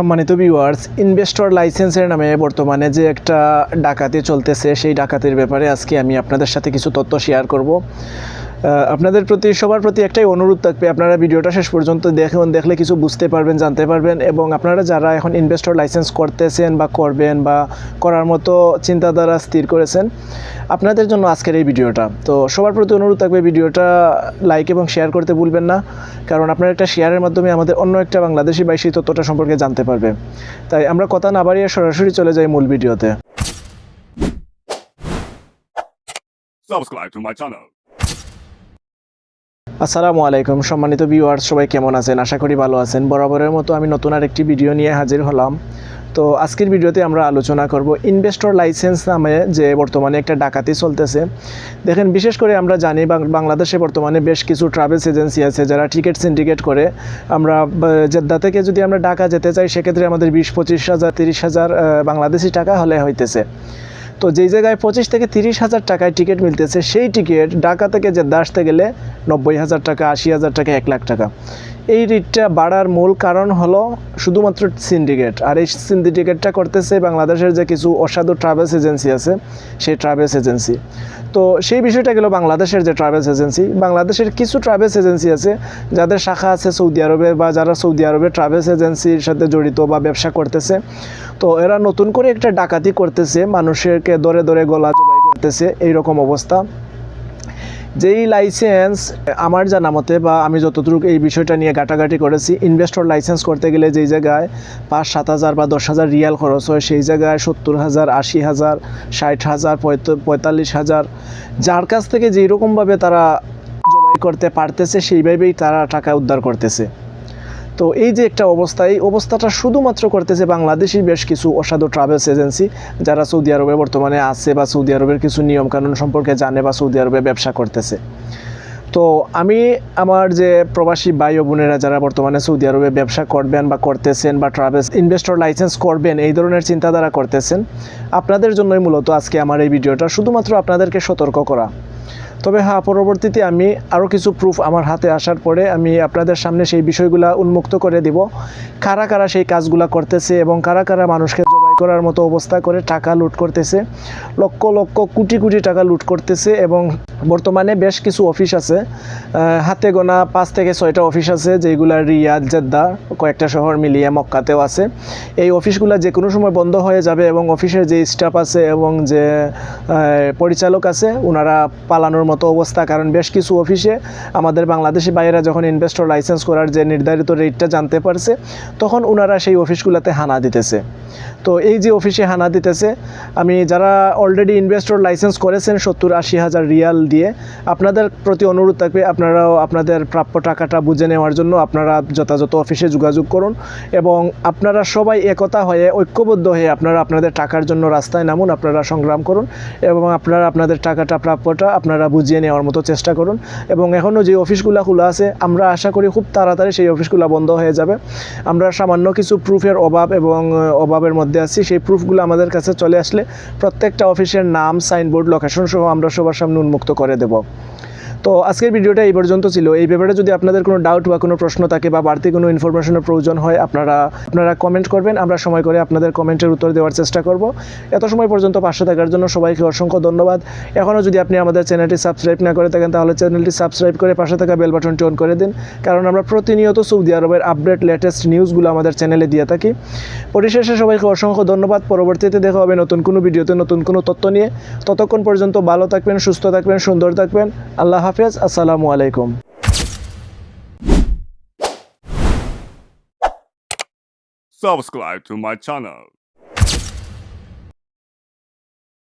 সম্মানিত viewers investor লাইসেন্সের নামে বর্তমানে যে একটা ডাকাতি চলতেছে, সেই ডাকাতির ব্যাপারে আজকে আমি আপনাদের সাথে কিছু তথ্য শেয়ার করব। আপনাদের প্রতি, সবার প্রতি একটাই অনুরোধ থাকবে, আপনারা ভিডিওটা শেষ পর্যন্ত দেখুন দেখলে কিছু বুঝতে পারবেন, জানতে পারবেন, এবং আপনারা যারা এখন ইনভেস্টর লাইসেন্স করতেছেন বা করবেন বা করার মতো চিন্তাধারা স্থির করেছেন, আপনাদের জন্য আজকের এই ভিডিওটা। তো সবার প্রতি অনুরোধ থাকবে ভিডিওটা লাইক এবং শেয়ার করতে ভুলবেন না, কারণ আপনার একটা শেয়ারের মাধ্যমে আমাদের অন্য একটা বাংলাদেশি বাইশি তথ্যটা সম্পর্কে জানতে পারবে। তাই আমরা কথা না বাড়িয়ে সরাসরি চলে যাই মূল ভিডিওতে। Subscribe to my channel. আসসালামু আলাইকুম সম্মানিত ভিউয়ার্স সবাই কেমন আছেন? আশা করি ভালো আছেন। বরাবরের মতো আমি নতুন আর একটি ভিডিও নিয়ে হাজির হলাম। তো আজকের ভিডিওতে আমরা আলোচনা করব ইনভেস্টর লাইসেন্স নামে যে বর্তমানে একটা ডাকাতি চলতেছে। দেখেন, বিশেষ করে আমরা জানি বাংলাদেশে বর্তমানে বেশ কিছু ট্রাভেলস এজেন্সি আছে যারা টিকিট সিন্ডিকেট করে। আমরা জেদ্দা থেকে যদি আমরা ঢাকা যেতে চাই, সেক্ষেত্রে আমাদের বিশ, পঁচিশ হাজার, তিরিশ হাজার বাংলাদেশি টাকা হলে হইতেছে। তো যেই জায়গায় পঁচিশ থেকে তিরিশ হাজার টাকায় টিকিট মিলতেছে, সেই টিকিট ঢাকা থেকে যে দাস আসতে গেলে নব্বই হাজার টাকা, আশি হাজার টাকা, এক লাখ টাকা। এই রেটটা বাড়ার মূল কারণ হলো শুধুমাত্র সিন্ডিকেট আর এই সিন্ডিকেটটা করতেছে বাংলাদেশের যে কিছু অসাধু ট্রাভেলস এজেন্সি আছে, সেই ট্রাভেলস এজেন্সি তো সেই বিষয়টা গেল বাংলাদেশের যে ট্রাভেলস এজেন্সি বাংলাদেশের কিছু ট্রাভেলস এজেন্সি আছে, যাদের শাখা আছে সৌদি আরবে বা যারা সৌদি আরবে ট্রাভেলস এজেন্সির সাথে জড়িত বা ব্যবসা করতেছে। তো এরা নতুন করে একটা ডাকাতি করতেছে, মানুষেরকে দরে দরে গলা জবাই করতেছে, এইরকম অবস্থা। যেই লাইসেন্স আমার জানা মতে বা আমি যতটুকু এই বিষয়টা নিয়ে ঘাটাঘাটি করেছি ইনভেস্টর লাইসেন্স করতে গেলে যেই জায়গায় পাঁচ, সাত হাজার বা দশ হাজার রিয়াল খরচ হয়, সেই জায়গায় সত্তর হাজার, আশি হাজার, ষাট হাজার পঁয়তাল্লিশ হাজার, যার কাছ থেকে যেই রকমভাবে তারা জবাই করতে পারতেছে সেইভাবেই তারা টাকা উদ্ধার করতেছে। তো এই যে একটা অবস্থা, এই অবস্থাটা শুধুমাত্র করতেছে বাংলাদেশি বেশ কিছু অসাধু ট্রাভেলস এজেন্সি যারা সৌদি আরবে বর্তমানে আছে বা সৌদি আরবের কিছু নিয়মকানুন সম্পর্কে জানে বা সৌদি আরবে ব্যবসা করতেছে। তো আমি আমার যে প্রবাসী ভাই ও বোনেরা যারা বর্তমানে সৌদি আরবে ব্যবসা করবেন বা করতেছেন বা ট্রাভেলস ইনভেস্টর লাইসেন্স করবেন, এই ধরনের চিন্তাধারা করতেছেন, আপনাদের জন্যই মূলত আজকে আমার এই ভিডিওটা। শুধুমাত্র আপনাদেরকে সতর্ক করা। তবে হ্যাঁ পরবর্তীতে আমি আরও কিছু প্রুফ আমার হাতে আসার পরে আমি আপনাদের সামনে সেই বিষয়গুলো উন্মুক্ত করে দিব। কারা কারা সেই কাজগুলো করতেছে এবং কারা কারা মানুষকে জবাই করার মতো অবস্থা করে টাকা লুট করতেছে, লক্ষ লক্ষ কোটি কোটি টাকা লুট করতেছে এবং বর্তমানে বেশ কিছু অফিস আছে। হাতে গোনা পাঁচ থেকে ছয়টা অফিস আছে, যেগুলো রিয়াদ, জেদ্দা, কয়েকটা শহর মিলিয়ে মক্কাতেও আছে। এই অফিসগুলো যে কোনো সময় বন্ধ হয়ে যাবে এবং অফিসের যে স্টাফ আছে এবং যে পরিচালক আছে ওনারা পালানোর মতো অবস্থা। কারণ বেশ কিছু অফিসে আমাদের বাংলাদেশি বাইরা যখন ইনভেস্টর লাইসেন্স করার যে নির্ধারিত রেটটা জানতে পারছে, তখন ওনারা সেই অফিসগুলোতে হানা দিতেছে। তো এই যে অফিসে হানা দিতেছে, আমি যারা অলরেডি ইনভেস্টর লাইসেন্স করেছেন, সত্তর আশি হাজার রিয়াল দিয়ে আপনাদের প্রতি অনুরোধ থাকবে আপনারাও আপনাদের প্রাপ্য টাকাটা বুঝে নেওয়ার জন্য আপনারা যথাযথ অফিসে যোগাযোগ করুন এবং আপনারা সবাই একতা হয়ে, ঐক্যবদ্ধ হয়ে আপনারা আপনাদের টাকার জন্য রাস্তায় নামুন, আপনারা সংগ্রাম করুন এবং আপনারা আপনাদের টাকাটা, প্রাপ্যটা আপনারা বুঝিয়ে নেওয়ার মতো চেষ্টা করুন এবং এখনও যে অফিসগুলো খোলা আছে, আমরা আশা করি খুব তাড়াতাড়ি সেই অফিসগুলো বন্ধ হয়ে যাবে। আমরা সামান্য কিছু প্রুফের অভাব এবং অভাবের মধ্যে আছি, সেই প্রুফগুলো আমাদের কাছে চলে আসলে প্রত্যেকটা অফিসের নাম সাইনবোর্ড লোকেশন সহ আমরা সবার সামনে উন্মুক্ত করে দেব। তো আজকের ভিডিওটা এই পর্যন্ত ছিল। এই ব্যাপারে যদি আপনাদের কোনো ডাউট বা কোনো প্রশ্ন থাকে বা বাড়তি কোনো ইনফরমেশনের প্রয়োজন হয়, আপনারা আপনারা কমেন্ট করবেন। আমরা সময় করে আপনাদের কমেন্টের উত্তর দেওয়ার চেষ্টা করব। এত সময় পর্যন্ত পাশে থাকার জন্য সবাইকে অসংখ্য ধন্যবাদ। এখনও যদি আপনি আমাদের চ্যানেলটি সাবস্ক্রাইব না করে থাকেন, তাহলে চ্যানেলটি সাবস্ক্রাইব করে পাশে থাকা বেল বাটনটি অন করে দিন। কারণ আমরা প্রতিনিয়ত সৌদি আরবের আপডেট লেটেস্ট নিউজগুলো আমাদের চ্যানেলে দিয়ে থাকি। পরিশেষে সবাইকে অসংখ্য ধন্যবাদ। পরবর্তীতে দেখা হবে নতুন কোনো ভিডিওতে নতুন কোনো তথ্য নিয়ে। ততক্ষণ পর্যন্ত ভালো থাকবেন, সুস্থ থাকবেন, সুন্দর থাকবেন। আল্লাহ হাফেজ আসসালামু আলাইকুম Subscribe to my channel.